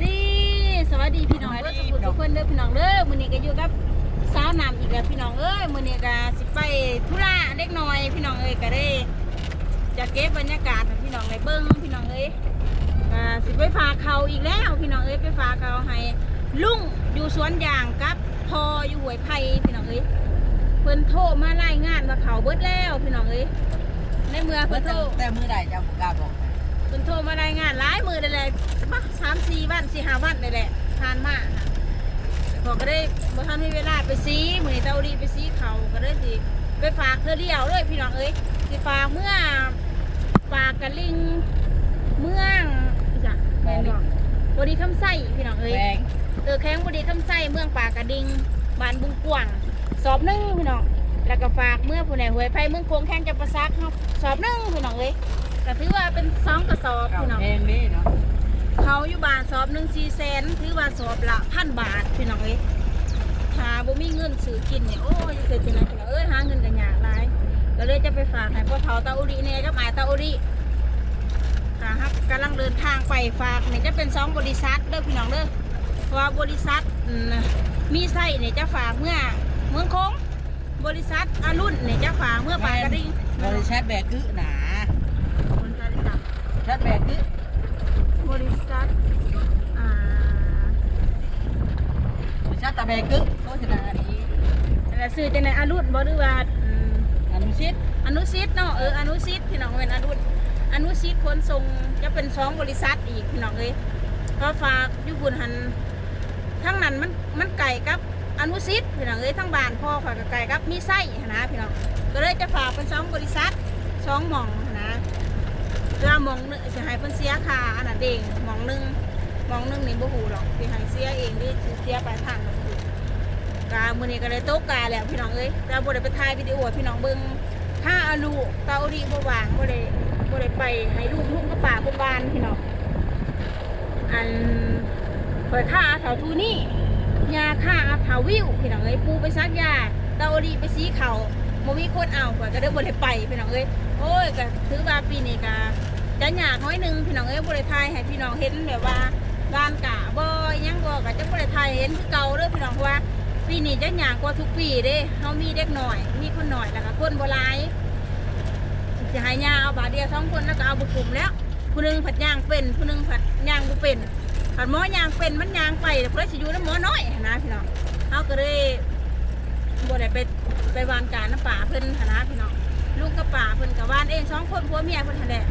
ายดี สวัสดีพี่น้องเด้อสุขุทุกคนเด้อพี่น้องเด้อมื้อนี้ก็อยู่กับสาวน้ำอีกแล้วพี่น้องเอ้ยมื้อนี้ก็สิไปธุระเด็กน้อย พี่น้องเอ้ยก็ได้จะเก็บบรรยากาศให้พี่น้องได้เบิ่งพี่น้องเอ้ยก็สิไปฝากเขาอีกแล้วพี่น้องเอ้ยไปฝากเขาให้ลุงอยู่สวนยางกับพออยู่ห้วยไผ่พี่น้องเอ้ยเพิ่นโทรมารายงานว่าเขาเบิดแล้วพี่น้องเอ้ยในเมื่อเพื่เพิ่อนโทรแต่มือใดจะบุกกล้าบอก เพิ่นโทรมารายงานหลายมือได้เลยมาสามสี่วันสี่ห้าวันได้แหละทานมากนะพอก็ได้บ่ทันมีเวลาไปซีมือนี้เตาดีไปซีเขาก็ได้สิไปฝากเธอเดียวเลยพี่น้องเอ้ยสิฝากเมื่อฝากกะลิงเมืองจ้ะแม่นบอกบดีคำไส้พี่น้องเอ้ยแบงเออแข้งบดีคำไส้เมืองป่ากระดิงบ้านบุงกวางสอบหนึ่งพี่น้องแล้วก็ฝากเมื่อผู้ใดหวยไผ่เมืองโคงแข้งจะประซักเนาะสอบหนึ่งพี่น้องเอ้ย ก็ถือว่าเป็นสองกระสอบเก่าพี่น้องเพลงนี้เนาะเขาอยู่บ้านสอบหนึ่งสี่แสนถือว่าสอบละพันบาทพี่น้องเอ้ยถ้าบ่มีเงินซื้อกินเนี่ยโอ้ยจะเกิดเป็นอะไรพี่น้องเอ้ยหาเงินกันยากหลายก็เลยจะไปฝากให้พ่อเฒ่าตาอุริเนี่ยกับหมายตาอุริค่ะครับกำลังเดินทางไปฝากเนี่ยจะเป็นสองบริษัทเด้อพี่น้องเด้อเพราะว่าบริษัทอืมมีไส้เนี่ยจะฝากเมื่อเมืองโค้งบริษัทอารุ่นเนี่ยจะฝากเมื่อปลายกระดิ่งบริษัทแบกกึหนาคนจะได้จับ ชัดแบกกึบริษัทอ่าบริษัทตะแบกกึโฆษณาดีแล้วซื้อจังไดอารุณบ่หรือว่าอืมอนุชิตอนุสิทธิ์เนาะเอออนุสิทธิ์พี่น้องเป็นอนุอนุสิทธิ์ขนส่งจะเป็นสองบริษัทอีกพี่น้องเอ้ยก็ฝากอยู่บุญหันทั้งนั้นมันมันไก่กับอนุสิทธิ์พี่น้องเอ้ยทั้งบ้านพ่อฝากกับไก่กับมีไส้หั้นนะพี่น้องก็เลยจะฝากเป็นสองบริษัทสองหม่องหั้นนะ เพื่อมองหนึงจะให้เพิ่นเสียค่าอันนั้นเองมองหนึงมองหนึงนี่บ่ฮู้หรอกสิให้เสียเองหรือสิเสียไปทางก็บ่รู้กามือนี้ก็เลยโต๊ะกาแล้วพี่น้องเอ้ยแต่บ่ได้ไปถ่ายวิดีโอพี่น้องเบิ่งถ้าอาลูเตาดีบ่วางบ่ได้บ่ได้ไปให้ลูกลูกกับป่าบ่บานพี่น้องอันเปิดค่าเถาทูนี่ยาค่าเถาวิวพี่น้องเอ้ยปูไปซักยาเตาดีไปสีเขาบ่มีคนเอาข่อยก็ได้บ่ได้ไปพี่น้องเอ้ยโอ้ยก็ถือว่าปีนี้ก็ จะยากน้อยหนึงพี่น้องเอ้ยบ่ได้ถ่ายให้พี่น้องเห็นแบบว่าบ้านกะบ่อิหยังบ่ก็จะบ่ได้ถ่ายเห็นคือเก่าเด้อพี่น้องเพราะว่าปีนี้จะหยางกว่าทุกปีเด้เฮามีเด็กหน่อย มีคนหน่อยแล้วก็คนบ่หลายสิหายยาเอาบาเดียวสองคนแล้วก็เอาบุกลุ่มแล้วผู้หนึงผัดยางเป็นผู้หนึงผัดยางบ่เป็นผัดหม้อยางเป็นมันยางไปแล้วเพิ่นสิอยู่น้ำหม้อน้อยนะพี่น้องเฮาก็เลยบ่ได้ไปไปวานการน้ำป่าเพิ่นนนะพี่น้องลูกกับป่าเพิ่นกับวานเองสองคนผัวเมียเพิ่นหั่นแหละ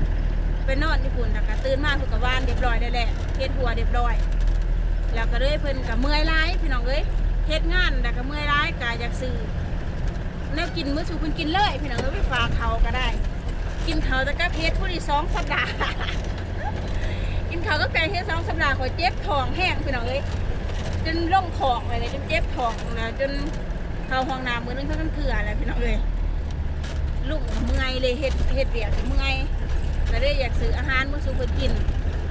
ไปนอนญี่ปุ่นแล้วก็ตื่นมาเพิ่นก็วานเรียบร้อยได้แหละเฮ็ดหัวเรียบร้อย แล้วก็เลยเพิ่นก็เมื่อยหลายพี่น้องเอ้ยเฮ็ดงานแต่ก็เมื่อยร้ายกายอยากซื้อแนวกินมื้อสู่เพิ่นกินเลยพี่น้องเอ้ยไปฝากเขาก็ได้ กินเขาแต่ก็เพชรผู้ที่สองสัปดาห์กินเขาก็แกงเฮ็ดสองสัปดาห์ขอยเจ็บท้องแห้งพี่น้องเอ้ยจนล่องของอะไรจนเจ็บท้องนะจนเข้าห้องน้ำมือนึงเท่านั้นเถื่ออะไรพี่น้องเอ้ยลูกเมื่อยเลยเฮ็ดเฮ็ดเบียกเมื่อย แต่ได้อยากซื้ออาหารมื้อสู่เพิ่นกิน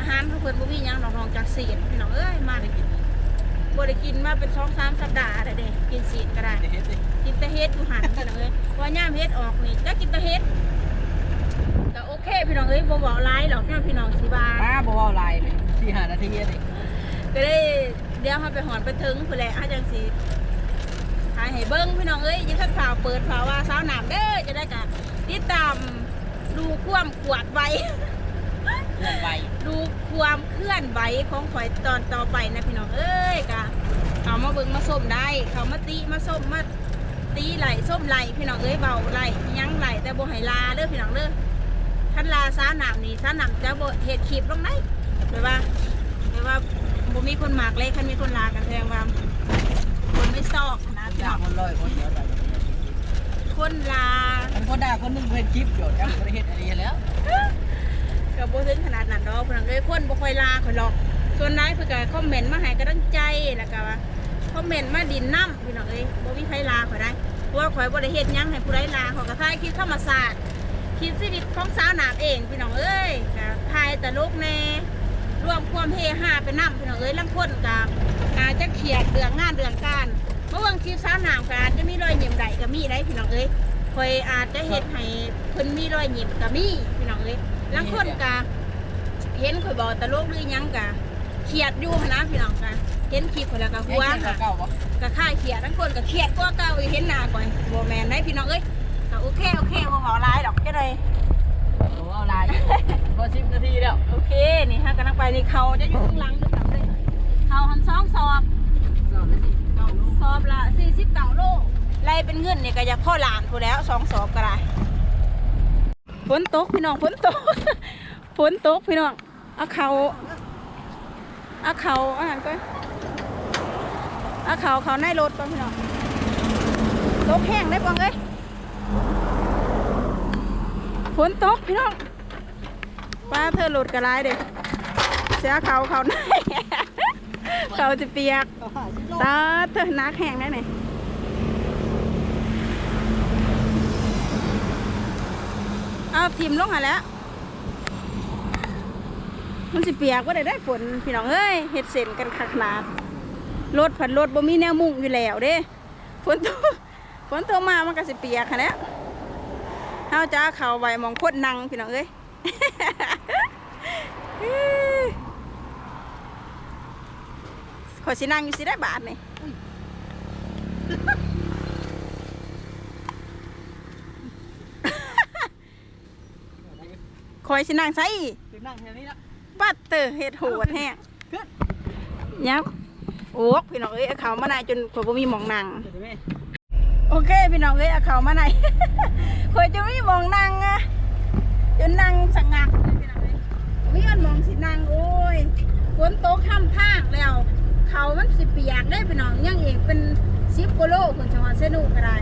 อาหารเขาเพิ่นบ่มีหยังดอกนอกจากเศษพี่น้องเอ้ยมาได้กินบ่ได้กินมาเป็นสองสามสัปดาห์แล้วเด้กินสีดก็ได้ เฮ็ดสิกินแต่เฮ็ดอยู่หันพี่น้องเอ้ยว่าย่ามเฮ็ดออกนี่จะกินแต่เฮ็ดก็โอเคพี่น้องเอ้ยบ่เว้าหลายหรอกย่ามพี่น้องสิว่าป้าบอกว่าลายเลยสี่ห้านาทีนี่ก็ได้เดี๋ยวเฮาไปหอนไปถึงพุ่นแหละเฮาจังสิถ่ายให้เบิ่งพี่น้องเอ้ยอยังทันข่าวเปิดข่าวว่าสาวหนามเด้อจะได้กะติดตาม ดูความกวาดไวเลื่อนไวดูความเคลื่อนไหวของข่อยตอนต่อไปนะพี่น้องเอ้ยกะเขามาเบิ่งมาส้มได้ เขามาตีมาส้มมาตีไหลส้มไหลพี่น้องเอ้ยเบาไหลยั้งไหลแต่บ่ให้ลาเด้อพี่น้องเด้อท่านลาสาหนามนี่สาหนามจะบ่เฮ็ดคลิปลงได้แบบว่าแบบว่าบ่มีคนหมากเลยคันมีคนลากันแสดงว่าคนไม่ซอกนะพี่ด่าน้องคนลอยคนเดียวได้ คนลามันคนด่าคนนึงเพิ่นคลิปอยู่จังบ่ได้เฮ็ดอะไรแล้วก็บ่ถึงขนาดนั้นดอกพี่น้องเอ้ยคนบ่ค่อยลาข่อยหรอก ส่วนนายเพิ่นก็คอมเมนต์มาให้กำลังใจแล้วก็ว่าคอมเมนต์มาดินน้ำพี่น้องเอ้ยบ่มีใครลาข่อยได้เพราะว่าข่อยบ่ได้เฮ็ดหยังให้ผู้ใดลาข่อยก็ถ่ายคลิปธรรมศาสตร์คลิปชีวิตของสาวหนามเองพี่น้องเอ้ยก็ถ่ายแต่ลูกแน่รวมความเฮฮาไปนํพี่น้องเอ้ยลางคนก็อาจจะเครียดเรื่องงานเรื่องการ เมื่อวันคลิปสาวหนามก็อาจจะมีรอยยิ้มใดก็มีได้พี่น้องเอ้ยข่อยอาจจะเฮ็ดให้เพิ่นมีรอยยิ้มก็มีพี่น้องเอ้ยลางคนก็เห็นข่อยบอกตลกหรือหยังกะเขียดอยู่หั้นนะพี่น้องกันเห็นคลิปคนแล้วก็หัวไอ้เจ้าค่ะเก่าปะก็ค่ายเขียดทั้งคนก็เขียดกว่าเก่าอีกเห็นหน้าก่อนโบแมนได้พี่น้องเอ้ยก็โอเคโอเคบ่หอร้ายดอกจะเลยโอ้เอาลายอยู่พอสิบนาทีแล้วโอเคนี่ฮะกำลังไปนี่เขาจะอยู่ข้างหลังด้วยกันเลยเขาหันสองสอบสองนาทีเก้าลูก สอบละสี่สิบเก้าโลไล่เป็นเงินเนี่ยก็อยากพ่อหลานพูแล้วสองสอบก็ได้ฝนตกพี่น้องฝนตกฝนตกพี่น้องเอาเขาเอาเขาอาหารก็เอาเขาเขาในรถก่อนพี่น้องตกแห้งได้บ้างเอ้ยฝนตกพี่น้องป้าเธอหลุดกระไรเด็กเสียเขาเขาใน เขาจะเปียกเอาห้าสิบโลตาเธอนักแห้งได้ไหนเอาทีมลงหาแล้ว มันสิเปียกว่าได้ได้ฝนพี่น้องเอ้ยเฮ็ดเส้นกันขนาดรถผัดรถบ่มีแนวมุ่งอยู่แล้วเด้ฝนตกฝนตกมามันก็สิเปียกค่ะแหล้วเฮาจะเอาเข้าไว้หมองโคตรนังพี่น้องเอ้ย ขอสินั่งอยู่สิได้บาทนี่คอยสินั่งใส่ถึงนั่งแค่นี้ละบัตเตอร์เฮ็ดโหดแห้งขึ้นยับโอ้พี่น้องเอ้ยเอาเขามาไหนจนข่อยบ่มีหมองนั่งเดี๋ยวไหมโอเคพี่น้องเอ้ยเอาเขามาไหนข่อยจะมีหมองนั่งอะจนนั่งสงักเลยพี่น้องเอ้ยมีมันหมองสินั่งโอ้ยฝนตกข้ามทางแล้ว พี่น้องยังอีกเป็นสิบกิโลคนจังหวัดเซนูก็ได้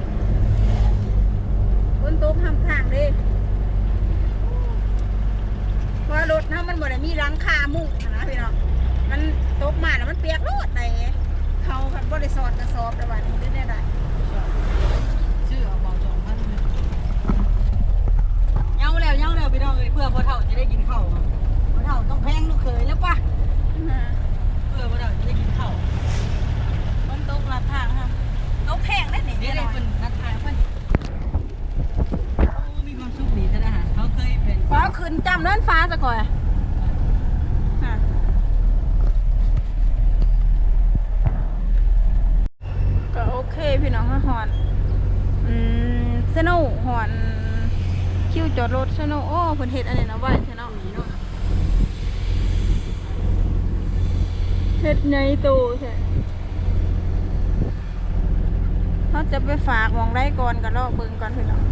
ฝนตกข้ามทางเลยเพราะรถถ้ามันบ่ได้มีหลังคามุ้งนะพี่น้องมันตกมาแล้วมันเปียกโลดไหนเขาคันบ่ได้สอดกระสอบแต่ว่านี่ได้ได้ชื่อเอาบอกสองพันเงาแล้วเงาแล้วพี่น้องเลยเพื่อพ่อเฒ่าจะได้กินข้าวครับพ่อเฒ่าต้องแพงลูกเขยแล้วปะเพื่อพ่อเฒ่าจะได้กินข้าว ซะก่อนอะก็โอเคพี่น้องฮะหอนอืมสนุกหอนคิวจอดรถสนุกโอ้เพิ่นเฮ็ดอันนี้นะไว้ใช่เนาะเฮ็ดใหญ่โตใช่เขาจะไปฝากหมองได้ก่อนก็รอเบิ่งก่อนพี่น้อง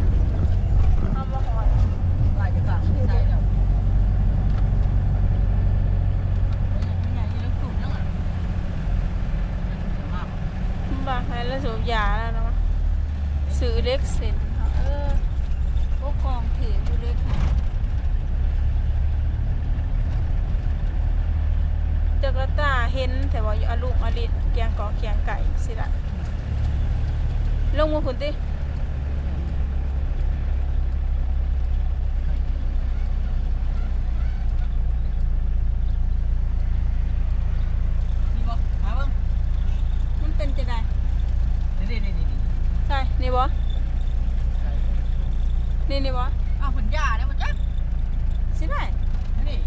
เอามาหอน ลายจะฝากไม่ใช่แล้วไม่ใหญ่ที่ลูกสูงนั่งอะมาก บางใครแล้วสูบยาแล้วนะวะซื้อเล็กเซ็นค่ะเออพวกกองเถื่อนอยู่เล็กค่ะจักรตาเห็นแต่ว่าอยู่อลุงอลิดเกียงกอเกียงไก่สิละลงมาคุณติ นี่บ่มาเบิ่ง มันเป็นจะได้ นี่นี่นี่นี่ ใช่นี่บ่นี่นี่บ่ อ้าวผลยาเนี่ยมันจัก สิได้ นี่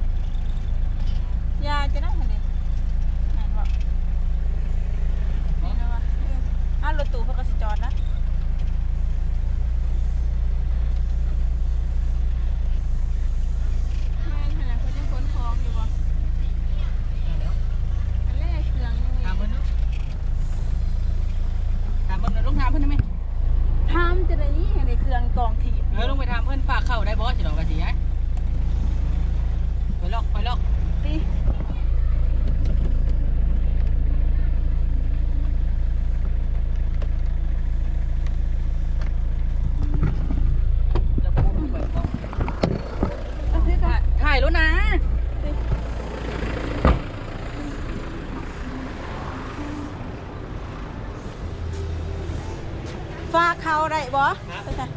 ยาจะได้เหรอเนี่ยแม่นบ่นี่นะวะเอออ้าวรถตู้เพิ่นก็สิจอดนะ แม่นขนาดคนยังขนของอยู่บ่อันแรกเครื่องยัง ถาม มี เพิ่นดูถามเพิ่นลงถามเพิ่นได้ไหม ทำจะได้นี่ในเครื่องกองถีบ เออลงไปถามเพิ่นฝากเข้าได้บ่สิดอกกะสิไอ้ไปลอกไปลอก ตี จะพูดลงไปบ่ เอาพี่ก่อน ถ่ายแล้วนะ ฝากเขาได้บ่ไปจ้ะ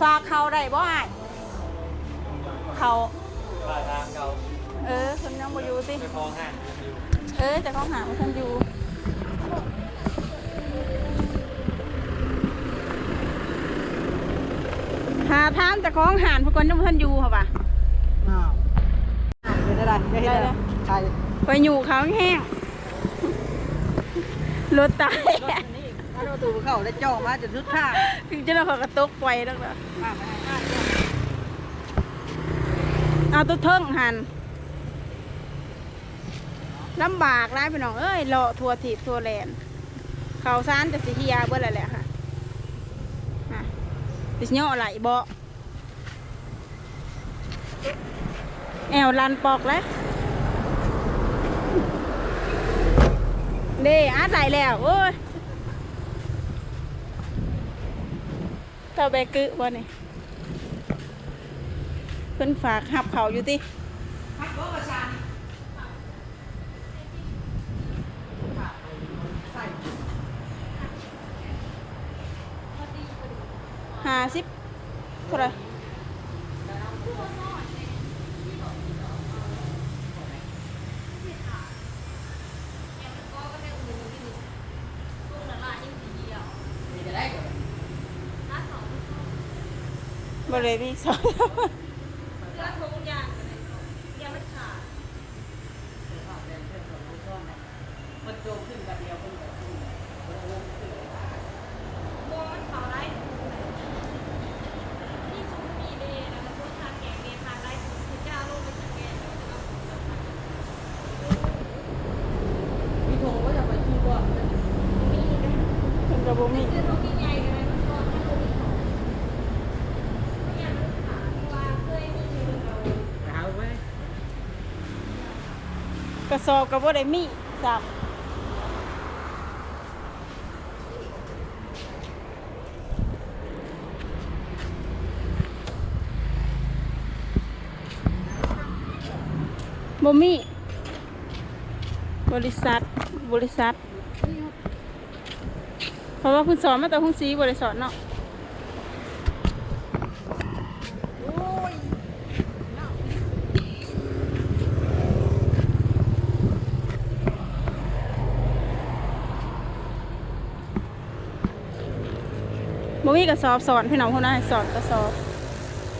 ฝากเขาได้บ่อ้ายเขาเอเออคนยังบ่อยู่สิไปคลองห้างอยู่เออแต่เขาหาว่าคนอยู่หาทามแต่ของหานพวกคนยังบ่ทันอยู่ค่ะป่ะอ้าวเป็นอะไรไม่เห็นอะไรใช่ ไปอยู่เขาแห้งรถตาย ตูเข้าได้จ่อมาจนทุกท่าถึงจะเราขากระตกไปแล้วนะมาไปหาเอาตัวเทิงหันลำบากร้ายไปน้องเอ้ยเลาะทัวถีบทัวแลนเขาซานจะสิเฮียเบื่อแล้วแหละค่ะฮะสิย่อไหลบ่แอวลันปอกแล้วเด้อาไหลแล้วโอ้ยเท่าแบกึบ่นี่เพิ่นฝากหับเขาอยู่ติพักบ่ประชาใส่ห้าสิบเท่าไหร บริเวณสอง มันโจมขึ้นแบบเดียวคนเดียว มีโทรว่าจะไปชื่อว่า เป็นกระบุมี ไปหาไว้ กระสอบกับบริมีสับบ่มีบริษัทบริษัท เพราะว่าคุณสอนมาแต่คุณสีบริษัทเนาะ บ่มีกระสอบสอนพี่น้องคนนั้นให้สอนกระสอบ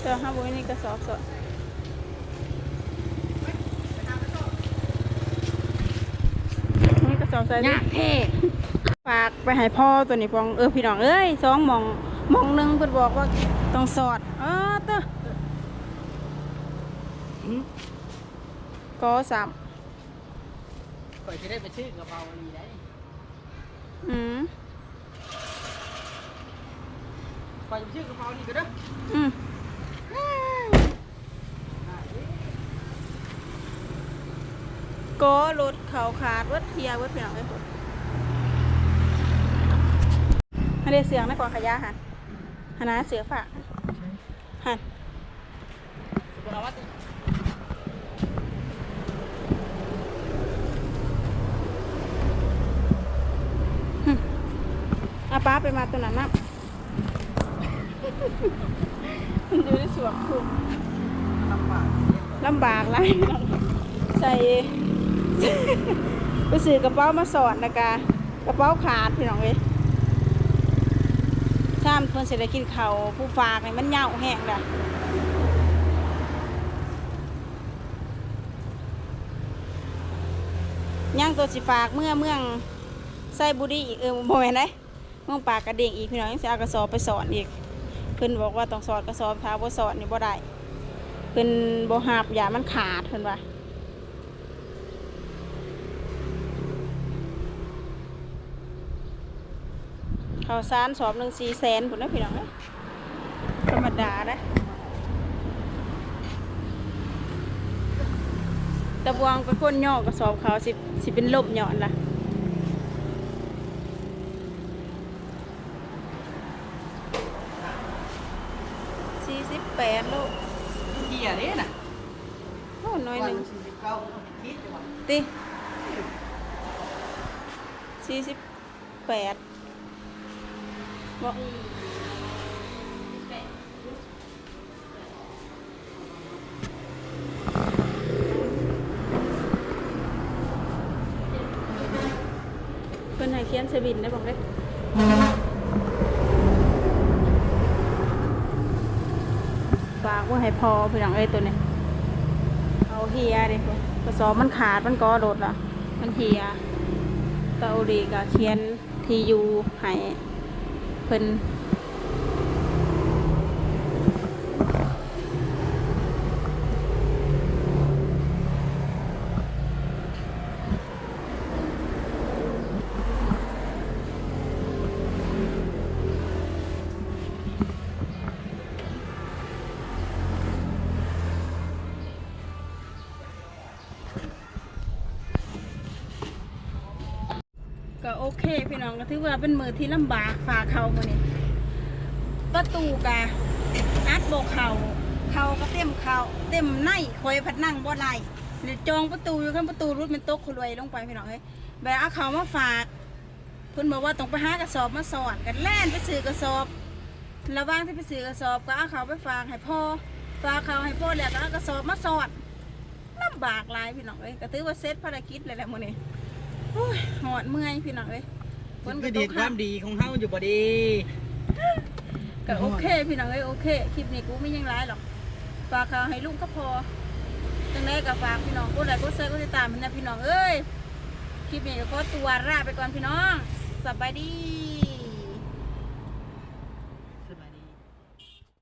เจ้าห้าบ่มีนี่กระสอบสอนนี่กระสอบใส่ดิเนี่ยเท่ฝากไปให้พ่อตัวนี้พองเออพี่น้องเอ้ยสองหมองหมองหนึงเพิ่นบอกว่าต้องสอดเออเต้อก็สามก่อนจะได้ไปชื่อกระเป๋าลีได้อืม ก่อนจะไปชื่อกระเป๋าลีก็ได้อืมก็รถเขาขาดวัดเทียวัดพี่น้องเอ้ยพุ่นอันนี้เสียงนะกว่าขยะหันหันนะเสือฝากหันเอาว่าติอาป้าไปมาตัวนั้นนะ ดูได้สวมถูกลำบากลำบากไรใส่ไปซื้อกระเป๋ามาสอนนะกะกระเป๋าขาดพี่น้องเอ้ยซ้ำเพิ่นสิได้กินข้าวผู้ฝากนี่มันเหงาแห้งด่ะย่างตัวสิฝากเมื่อเมืองไส้บุรีอีกเออบ่แม่นได้เมืองปากกระเด้งอีกพี่น้องยังสิเอากระสอบไปสอนอีกเพิ่นบอกว่าต้องสอนกระสอบถ้าบ่สอนนี่บ่ได้เพิ่นบ่หับอย่ามันขาดเพิ่นว่าข้าวสารสอบหนึ่งสี่แสนพุ่นนะพี่น้องธรรมดานะตะบวงเป็นคนย่อกระสอบเขาสิสิเป็นลมหย่อนล่ะ สิบแปดลูกเกียร์เด้นะโอ้น้อยหนึ่งสี่เก้ติสี่สิบแปดบอกเพื่อนให้เขียนเซบินได้บอกไหม ไว่าให้พอพี่น้องเอ้ยตัวนี้เอาเฮียดิกระสอบมันขาดมันก็โดดละมันเฮียเตาดีกับเขียนทียูให้เพิ่น เคพี่น้องก็ถือว่าเป็นมือที่ลำบากฝากเขามาเนี่ยประตูกะอัดโบกเขาเข่าก็เต็มเขาเต็มในคอยพัดนั่งบ่ได้หรือจองประตูอยู่ข้างประตูรุดเป็นโต๊ะคนรวยลงไปพี่น้องเอ้ยแบบเอาเขามาฝากเพิ่นบอกว่าต้องไปหากระสอบมาสอดกันแล่นไปซื้อกระสอบระว่างที่ไปซื้อกระสอบก็เอาเขาไปฝากให้พ่อฝากเขาให้พ่อแล้วก็เอากระสอบมาสอดลำบากหลายพี่น้องเอ้ยก็ถือว่าเสร็จภารกิจเลยแหละมื้อนี้ โอ้ยหอดเมื่อยพี่น้องเอ้ยฝนคืก็อตเด็ดกคค่ะวามดีของเฮาอยู่บ่ดีก็โอเคพี่น้องเอ้ยโอเคคลิปนี้กูไม่ยังร้ายหรอกฝากเขาให้ลูกก็พอจังไดก็ฝากพี่น้องกูได้กูเซอร์กูติดตามมันนะพี่น้องเอ้ยคลิปนี้ก็ขอตัวลาไปก่อนพี่น้องสบายดี